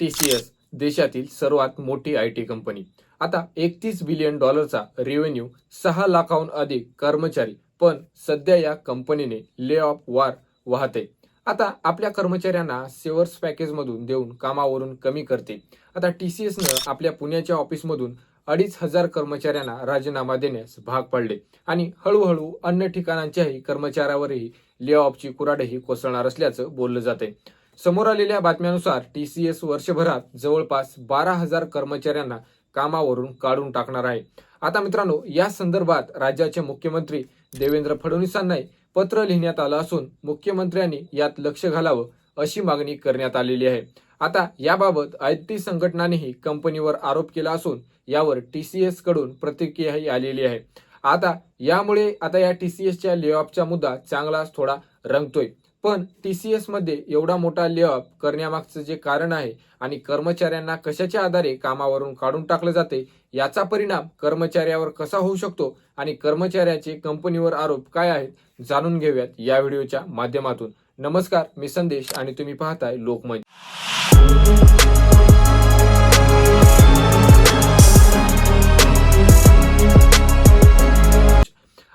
T C S देशातील सर्वात मोठी आय टी कंपनी. आता एकतीस बिलियन डॉलरचा रेव्हेन्यू सहा लाखाहून अधिक कर्मचारी पण सध्या या कंपनीने ले ऑफ वार वाहते. आता आपल्या कर्मचाऱ्यांना सेवर्स पॅकेजमधून देऊन कामावरून कमी करते. आता टी सी एसनं आपल्या पुण्याच्या ऑफिसमधून अडीच हजार कर्मचाऱ्यांना राजीनामा देण्यास भाग पडले आणि हळूहळू अन्य ठिकाणांच्याही कर्मचाऱ्यावरही ले ऑफची कुराडही कोसळणार असल्याचं बोललं जाते समोर आलेल्या बातम्यानुसार टी सी एस वर्षभरात जवळपास बारा हजार कर्मचाऱ्यांना कामावरून काढून टाकणार आहे. आता मित्रांनो या संदर्भात राज्याचे मुख्यमंत्री देवेंद्र फडणवीसांनाही पत्र लिहिण्यात आलं असून मुख्यमंत्र्यांनी यात लक्ष घालावं अशी मागणी करण्यात आलेली आहे. आता याबाबत आय टी संघटनांनीही कंपनीवर आरोप केला असून यावर टी सी एसकडून प्रतिक्रियाही आलेली आहे. आता यामुळे आता या टी सी एसच्या लेऑफचा मुद्दा चांगलाच थोडा रंगतोय. पण टी सी एसमध्ये एवढा मोठा लेअप करण्यामागचं जे कारण आहे आणि कर्मचाऱ्यांना कशाच्या आधारे कामावरून काढून टाकलं जाते याचा परिणाम कर्मचाऱ्यावर कसा होऊ शकतो आणि कर्मचाऱ्याचे कंपनीवर आरोप काय आहेत जाणून घेऊयात या व्हिडिओच्या माध्यमातून. नमस्कार मी संदेश आणि तुम्ही पाहताय लोकमत.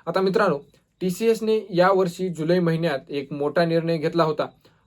आता मित्रांनो टी सी एसने यावर्षी जुलै महिन्यात एक मोठा निर्णय घेतला होता.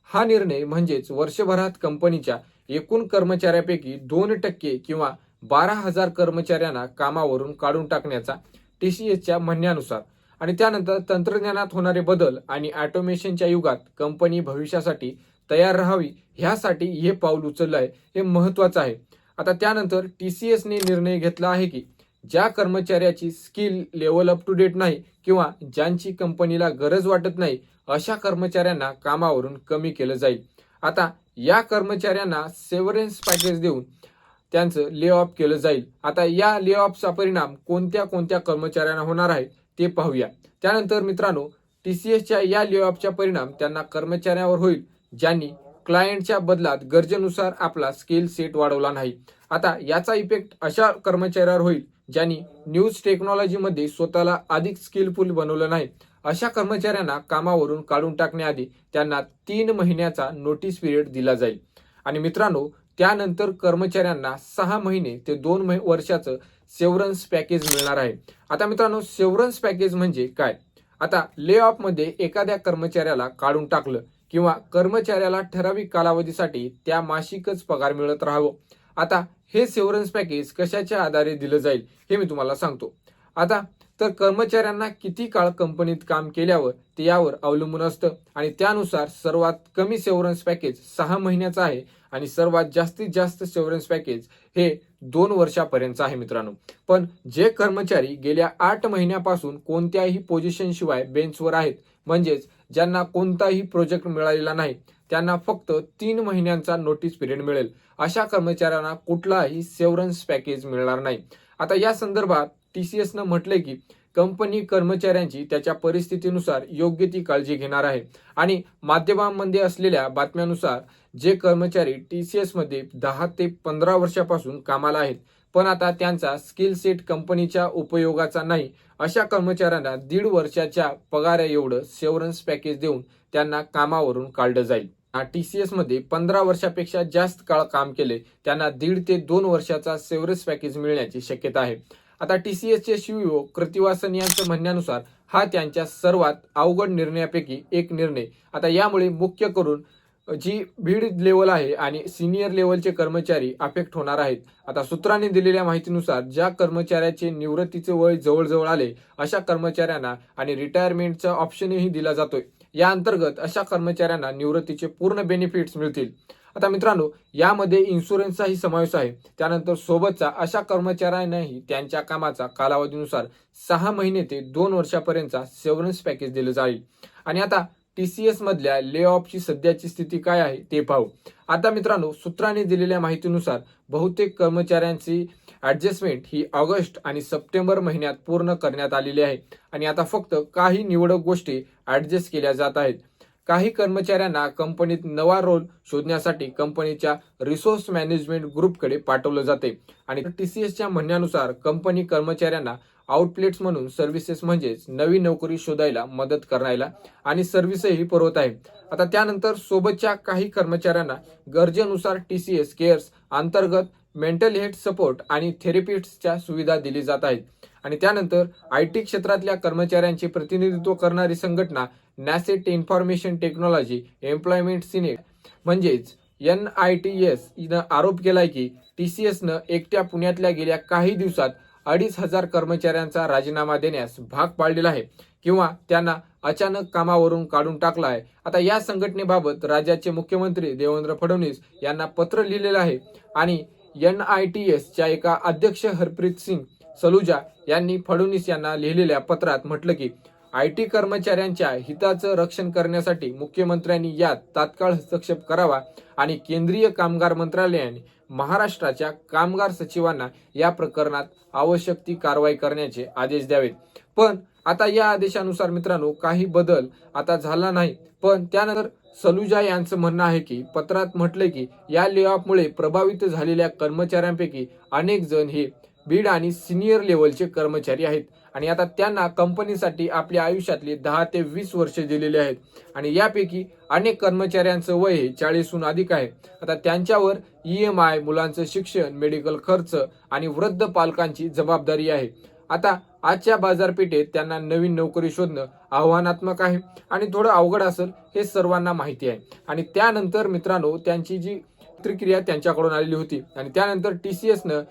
हा निर्णय म्हणजेच वर्षभरात कंपनीच्या एकूण कर्मचाऱ्यापैकी दोन टक्के किंवा बारा हजार कर्मचाऱ्यांना कामावरून काढून टाकण्याचा टी सी एसच्या म्हणण्यानुसार आणि त्यानंतर तंत्रज्ञानात होणारे बदल आणि ऑटोमेशनच्या युगात कंपनी भविष्यासाठी तयार राहावी ह्यासाठी हे पाऊल उचललं आहे हे महत्वाचं आहे. आता त्यानंतर टी सी एसने निर्णय घेतला आहे की ज्या कर्मचाऱ्याची skill level up to date नाही किंवा ज्यांची कंपनीला गरज वाटत नाही अशा कर्मचाऱ्यांना कामावरून कमी केलं जाईल. आता या कर्मचाऱ्यांना सेव्हरन्स पॅकेज देऊन त्यांचं ले ऑफ केलं जाईल. आता या ले ऑफचा परिणाम कोणत्या कोणत्या कर्मचाऱ्यांना होणार आहे ते पाहूया. त्यानंतर मित्रांनो टी सी एसच्या या ले ऑफचा परिणाम त्यांना कर्मचाऱ्यावर होईल ज्यांनी क्लायंटच्या बदलात गरजेनुसार आपला स्किल सेट वाढवला नाही. आता याचा इफेक्ट अशा कर्मचाऱ्यावर होईल ज्यांनी न्यूज टेक्नॉलॉजीमध्ये स्वतःला अधिक स्किलफुल बनवलं नाही. अशा कर्मचाऱ्यांना कामावरून काढून टाकण्याआधी त्यांना तीन महिन्याचा नोटीस पिरियड दिला जाईल. आणि मित्रांनो त्यानंतर कर्मचाऱ्यांना सहा महिने ते दोन महि- वर्षाचं सेव्हरन्स पॅकेज मिळणार आहे. आता मित्रांनो सेव्हरन्स पॅकेज म्हणजे काय? आता ले ऑफमध्ये एखाद्या कर्मचाऱ्याला काढून टाकलं किंवा कर्मचाऱ्याला ठराविक कालावधीसाठी त्या मासिकच पगार मिळत राहावं. आता हे सेव्हरन्स पॅकेज कशाच्या आधारे दिलं जाईल हे मी तुम्हाला सांगतो. आता तर कर्मचाऱ्यांना किती काळ कंपनीत काम केल्यावर ते यावर अवलंबून असतं आणि त्यानुसार सर्वात कमी सेव्हरन्स पॅकेज सहा महिन्याचं आहे आणि सर्वात जास्तीत जास्त सेव्हरन्स पॅकेज हे दोन वर्षापर्यंतचं आहे मित्रांनो. पण जे कर्मचारी गेल्या आठ महिन्यापासून कोणत्याही पोझिशनशिवाय बेंचवर आहेत म्हणजेच ज्यांना कोणताही प्रोजेक्ट मिळालेला नाही त्यांना फक्त तीन महिन्यांचा नोटीस पिरियड मिळेल. अशा कर्मचाऱ्यांना कुठलाही सेव्हरन्स पॅकेज मिळणार नाही. आता या संदर्भात टी सी एसनं म्हटलंय की कंपनी कर्मचाऱ्यांची त्याच्या परिस्थितीनुसार योग्य ती काळजी घेणार आहे. आणि माध्यमांमध्ये असलेल्या बातम्यानुसार जे कर्मचारी टी सी एसमध्ये दहा ते पंधरा वर्षापासून कामाला आहेत पण आता त्यांचा स्किल सेट कंपनीच्या उपयोगाचा नाही. अशा कर्मचाऱ्यांना दीड वर्षाच्या पगारा एवढं सेव्हरन्स पॅकेज देऊन त्यांना कामावरून काढलं जाईल. टी सी एसमध्ये पंधरा वर्षापेक्षा जास्त काळ काम केले. त्यांना दीड ते दोन वर्षाचा सेव्हरेज पॅकेज मिळण्याची शक्यता आहे. आता टी सी एसचे सीईओ कृतिवासन यांच्या म्हणण्यानुसार हा त्यांच्या सर्वात अवघड निर्णयापैकी एक निर्णय. आता यामुळे मुख्य करून जी बीड लेवल आहे आणि सिनियर लेवलचे कर्मचारी अफेक्ट होणार आहेत. आता सूत्रांनी दिलेल्या माहितीनुसार ज्या कर्मचाऱ्याचे निवृत्तीचे वय जवळजवळ आले अशा कर्मचाऱ्यांना आणि रिटायरमेंटचा ऑप्शनही दिला जातोय. या अंतर्गत अशा कर्मचाऱ्यांना निवृत्तीचे पूर्ण बेनिफिट्स मिळतील. आता मित्रांनो यामध्ये इन्शुरन्सचाही समावेश आहे. त्यानंतर सोबतचा अशा कर्मचाऱ्यांनाही त्यांच्या कामाचा कालावधीनुसार सहा महिने ते दोन वर्षापर्यंतचा सेव्हरन्स पॅकेज दिलं जाईल. आणि आता टी सी मधल्या ले ऑफची सध्याची स्थिती काय आहे ते पाहू. आता मित्रांनो सूत्रांनी दिलेल्या माहितीनुसार बहुतेक कर्मचाऱ्यांची ऍडजस्टमेंट ही ऑगस्ट आणि सप्टेंबर महिन्यात पूर्ण करण्यात आलेली आहे. आणि आता फक्त काही निवडक गोष्टी ऍडजस्ट केल्या जात आहेत. काही कर्मचाऱ्यांना कंपनीत नवा रोल शोधण्यासाठी कंपनीच्या रिसोर्स मॅनेजमेंट ग्रुपकडे पाठवलं जाते. आणि टीसीएसच्या म्हणण्यानुसार कंपनी कर्मचाऱ्यांना आउटलेट्स म्हणून सर्व्हिसेस म्हणजेच नवी नोकरी शोधायला मदत करायला आणि सर्व्हिसही पुरवत आहे. आता त्यानंतर सोबतच्या काही कर्मचाऱ्यांना गरजेनुसार टी सी एस केअर्स अंतर्गत मेंटल हेल्थ सपोर्ट आणि थेरपिस्टच्या सुविधा दिली जात आहेत. आणि त्यानंतर आय टी क्षेत्रातल्या कर्मचाऱ्यांचे प्रतिनिधित्व करणारी संघटना nascent information technology employment senate म्हणजेच एन आय टी एस आरोप केलाय की टी सी एसनं एकट्या पुण्यातल्या गेल्या काही दिवसात अडीच हजार कर्मचाऱ्यांचा राजीनामा देण्यास भाग पाडलेला आहे किंवा त्यांना अचानक कामावरून काढून टाकला आहे. आता या संघटनेबाबत राज्याचे मुख्यमंत्री देवेंद्र फडणवीस यांना पत्र लिहिलेलं आहे आणि एन आय टी एसच्या एका अध्यक्ष हरप्रीत सिंग सलुजा यांनी फडणवीस यांना लिहिलेल्या पत्रात म्हटलं की आय टी कर्मचाऱ्यांच्या हिताचं रक्षण करण्यासाठी मुख्यमंत्र्यांनी यात तात्काळ हस्तक्षेप करावा आणि केंद्रीय कामगार मंत्रालयाने महाराष्ट्राच्या कामगार सचिवांना या प्रकरणात आवश्यक ती कारवाई करण्याचे आदेश द्यावेत. पण आता या आदेशानुसार मित्रांनो काही बदल आता झाला नाही. पण त्यानंतर सलुजा यांचं म्हणणं आहे की पत्रात म्हटले की या लेऑफमुळे प्रभावित झालेल्या कर्मचाऱ्यांपैकी अनेक जण हे बीड आणि सिनियर लेवलचे कर्मचारी आहेत. आणि आता त्यांना कंपनीसाठी आपल्या आयुष्यातली दहा ते वीस वर्ष दिलेली आहेत. आणि यापैकी अनेक कर्मचाऱ्यांचं वय हे चाळीसहून अधिक आहे. आता त्यांच्यावर ई एम आय मुलांचं शिक्षण मेडिकल खर्च आणि वृद्ध पालकांची जबाबदारी आहे. आता आजच्या बाजारपेठेत त्यांना नवीन नोकरी शोधणं आव्हानात्मक आहे. आणि थोडं अवघड असेल हे सर्वांना माहिती आहे. आणि त्यानंतर मित्रांनो त्यांची जी प्रतिक्रिया त्यांच्याकडून आलेली होती. आणि त्यानंतर टी सी एसनं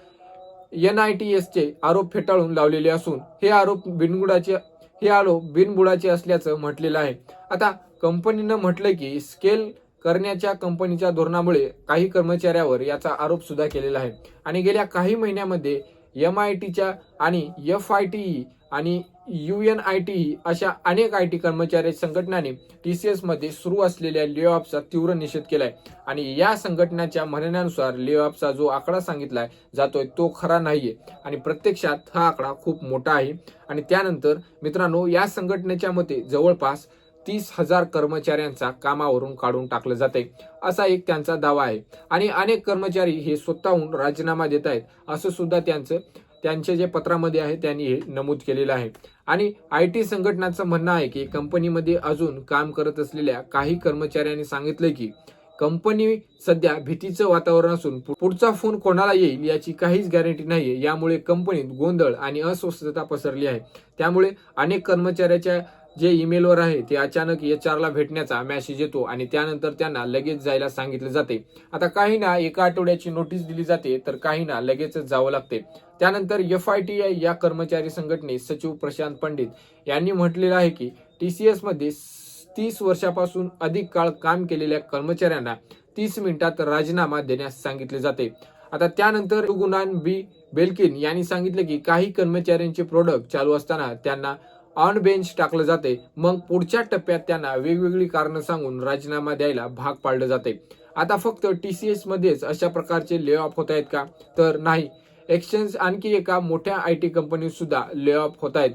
एन आय टी एसचे आरोप फेटाळून लावलेले असून हे आरोप बिनबुडाचे हे आरोप बिनबुडाचे असल्याचं म्हटलेलं आहे. आता कंपनीनं म्हटलंय की स्केल करण्याच्या कंपनीच्या धोरणामुळे काही कर्मचाऱ्यावर याचा आरोप सुद्धा केलेला आहे. आणि गेल्या काही महिन्यामध्ये एम आय टीच्या आणि एफ आय टी आणि यू एन आय टी अशा अनेक आय टी कर्मचारी संघटनाने टी सी एसमध्ये सुरू असलेल्या लेऑफचा तीव्र निषेध केलाय. आणि या संघटनेच्या म्हणण्यानुसार लेऑफचा जो आकडा सांगितलाय जातोय तो खरा नाहीये. आणि प्रत्यक्षात हा आकडा खूप मोठा आहे. आणि त्यानंतर मित्रांनो या संघटनेच्या मते जवळपास तीस हजार कर्मचाऱ्यांचा कामावरून काढून टाकलं जाते असा एक त्यांचा दावा आहे. आणि अनेक कर्मचारी हे स्वतःहून राजीनामा देत आहेत. असं सुद्धा त्यांचं त्यांचे जे पत्रामध्ये आहे त्यांनी हे नमूद केलेलं आहे. आणि आय टी संघटनाचं म्हणणं आहे की कंपनीमध्ये अजून काम करत असलेल्या काही कर्मचाऱ्यांनी सांगितलं की कंपनी सध्या भीतीचं वातावरण असून पुढचा फोन कोणाला येईल याची काहीच गॅरंटी नाहीये. यामुळे कंपनीत गोंधळ आणि अस्वस्थता पसरली आहे. त्यामुळे अनेक कर्मचाऱ्याच्या जे ईमेलवर आहे ते अचानक एच आरला भेटण्याचा मेसेज येतो आणि त्यानंतर त्यांना लगेच जायला सांगितले जाते. आता काहींना एका आठवड्याची नोटीस दिली जाते तर काहींना लगेचच जावं लागते. त्यानंतर एफ आय टी आय या कर्मचारी संघटनेत सचिव प्रशांत पंडित यांनी म्हटलेलं आहे की टी सी एसमध्ये तीस वर्षापासून अधिक काळ काम केलेल्या कर्मचाऱ्यांना तीस मिनिटात राजीनामा देण्यास सांगितले जाते. आता त्यानंतर गुणान बी बेल्किन यांनी सांगितले की काही कर्मचाऱ्यांचे प्रोडक्ट चालू असताना त्यांना ऑन बेंच टाकलं जाते. मग पुढच्या टप्प्यात त्यांना वेगवेगळी कारणं सांगून राजीनामा द्यायला भाग पाडलं जाते. आता फक्त टी सी मध्येच अशा प्रकारचे ले ऑफ होत आहेत का? तर नाही. एक्सचेंज आणखी एका मोठ्या आय टी कंपनीत सुद्धा ले ऑफ होत आहेत.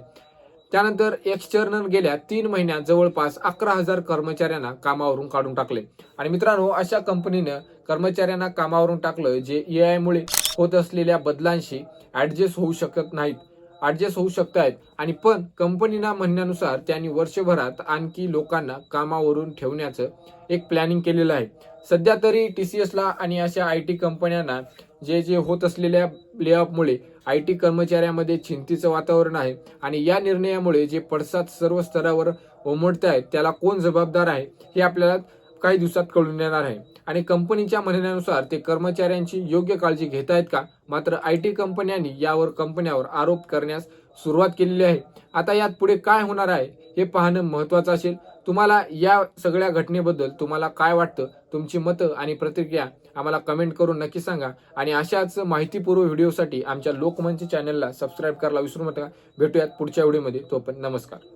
त्यानंतर एक्सटर्नल गेल्या तीन महिन्यात जवळपास अकरा हजार कर्मचाऱ्यांना कामावरून काढून टाकले. आणि मित्रांनो अशा कंपनीनं कर्मचाऱ्यांना कामावरून टाकलं जे ए आय मुळे होत असलेल्या बदलांशी ऍडजस्ट होऊ शकत नाहीत. ऍडजस्ट होऊ शकत आहेत आणि पण कंपनीना म्हणण्यानुसार त्यांनी वर्षभरात आणखी लोकांना कामावरून ठेवण्याचं एक प्लॅनिंग केलेलं आहे. सध्या तरी टी सी एसला आणि अशा आय टी कंपन्यांना जे जे होत असलेल्या लेऑफमुळे आय टी कर्मचाऱ्यामध्ये चिंतेचं वातावरण आहे. आणि या निर्णयामुळे जे पडसाद सर्व स्तरावर उमटत आहेत त्याला कोण जबाबदार आहे हे आपल्याला काही दिवसात कळून येणार आहे. आणि कंपनीच्या म्हणण्यानुसार ते कर्मचाऱ्यांची योग्य काळजी घेत आहेत का? मात्र आय टी कंपन्यांनी यावर कंपन्यावर आरोप करण्यास सुरुवात केलेली आहे. आता यात पुढे काय होणार आहे हे पाहणं महत्वाचं असेल. तुम्हाला या सगळ्या घटनेबद्दल तुम्हाला काय वाटतं? तुमची मतं आणि प्रतिक्रिया आम्हाला कमेंट करून नक्की सांगा. आणि अशाच माहितीपूर्व व्हिडिओसाठी आमच्या लोकमंच चॅनलला सबस्क्राईब करायला विसरू नका. भेटूयात पुढच्या व्हिडिओमध्ये. पण नमस्कार.